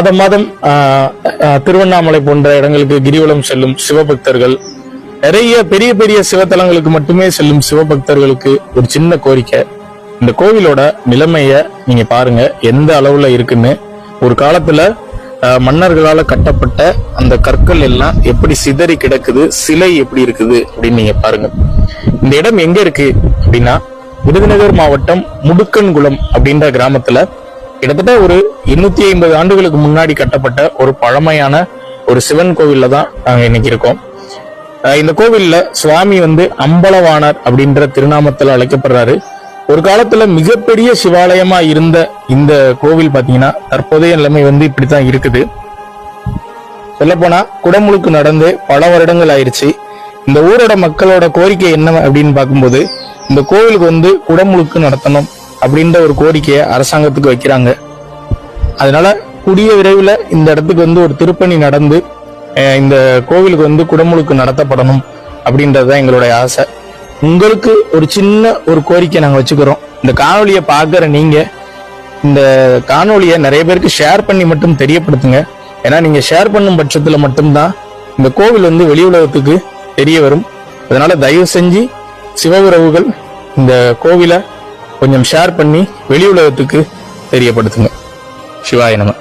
மாதம் மாதம் திருவண்ணாமலை போன்ற இடங்களுக்கு கிரிவலம் செல்லும் சிவபக்தர்கள். நிறைய பெரிய பெரிய சிவத்தலங்களுக்கு மட்டுமே செல்லும் சிவபக்தர்களுக்கு ஒரு சின்ன கோரிக்கை. இந்த கோவிலோட நிலைமைய நீங்க பாருங்க எந்த அளவுல இருக்குன்னு. ஒரு காலத்துல மன்னர்களால கட்டப்பட்ட அந்த கற்கள் எல்லாம் எப்படி சிதறி கிடக்குது சிலை எப்படி இருக்குது அப்படின்னு நீங்க பாருங்க. இந்த இடம் எங்க இருக்கு அப்படின்னா விருதுநகர் மாவட்டம் முடுக்கன்குளம் அப்படின்ற கிராமத்துல கிட்டத்தட்ட ஒரு எண்ணூத்தி ஐம்பது ஆண்டுகளுக்கு முன்னாடி கட்டப்பட்ட ஒரு பழமையான ஒரு சிவன் கோவில்ல தான் நாங்க இன்னைக்கு இருக்கோம். அஹ் இந்த கோவில்ல சுவாமி வந்து அம்பலவாணர் அப்படின்ற திருநாமத்துல அழைக்கப்படுறாரு. ஒரு காலத்துல மிகப்பெரிய சிவாலயமா இருந்த இந்த கோவில் பாத்தீங்கன்னா தற்போதைய நிலைமை வந்து இப்படித்தான் இருக்குது. சொல்லப்போனா குடமுழுக்கு நடந்து பல வருடங்கள் ஆயிருச்சு. இந்த ஊரோட மக்களோட கோரிக்கை என்ன அப்படின்னு பார்க்கும்போது இந்த கோவிலுக்கு வந்து குடமுழுக்கு நடத்தணும் அப்படின்ற ஒரு கோரிக்கையை அரசாங்கத்துக்கு வைக்கிறாங்க. அதனால கூடிய விரைவில் இந்த இடத்துக்கு வந்து ஒரு திருப்பணி நடந்து இந்த கோவிலுக்கு வந்து குடமுழுக்கு நடத்தப்படணும் அப்படின்றதுதான் எங்களுடைய ஆசை. உங்களுக்கு ஒரு சின்ன ஒரு கோரிக்கை நாங்கள் வச்சுக்கிறோம். இந்த காணொலியை பார்க்குற நீங்கள் இந்த காணொளியை நிறைய பேருக்கு ஷேர் பண்ணி மட்டும் தெரியப்படுத்துங்க. ஏன்னா நீங்கள் ஷேர் பண்ணும் பட்சத்தில் மட்டும்தான் இந்த கோவில் வந்து வெளி உலகத்துக்கு தெரிய வரும். அதனால தயவு செஞ்சு சிவ உறவுகள் இந்த கோவிலை கொஞ்சம் ஷேர் பண்ணி வெளி உலகத்துக்கு தெரியப்படுத்துங்க. சிவாய நம்ம